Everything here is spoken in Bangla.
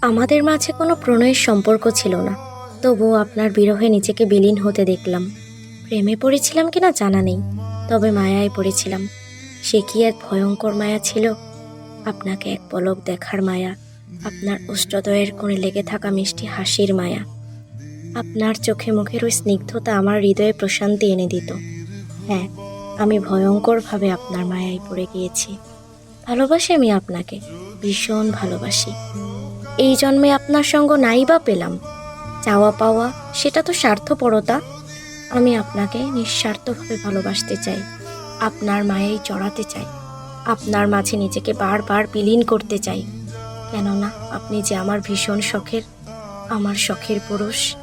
আমাদের মাঝে কোনো প্রণয়ের সম্পর্ক ছিল না। তবুও আপনার বিরহে নিজেকে বিলীন হতে দেখলাম। প্রেমে পড়েছিলাম কিনা জানা নেই, তবে মায়ায় পড়েছিলাম। সে কি এক ভয়ঙ্কর মায়া ছিল? আপনাকে এক পলক দেখার মায়া, আপনার অষ্টদয়ের কোণে লেগে থাকা মিষ্টি হাসির মায়া। আপনার চোখে মুখের ওই স্নিগ্ধতা আমার হৃদয়ে প্রশান্তি এনে দিত। হ্যাঁ আমি ভয়ঙ্করভাবে আপনার মায়ায় পড়ে গিয়েছি। ভালোবাসি আমি আপনাকে, ভীষণ ভালোবাসি। এই জন্মে আপনার সঙ্গ নাই বা পেলাম। চাওয়া পাওয়া, সেটা তো স্বার্থপরতা। আমি আপনাকে নিঃস্বার্থভাবে ভালোবাসতে চাই। আপনার মায়েই চড়াতে চাই। আপনার মাঝে নিজেকে বারবার বিলীন করতে চাই। কেননা, আপনি যে আমার ভীষণ শখের, আমার শখের পুরুষ।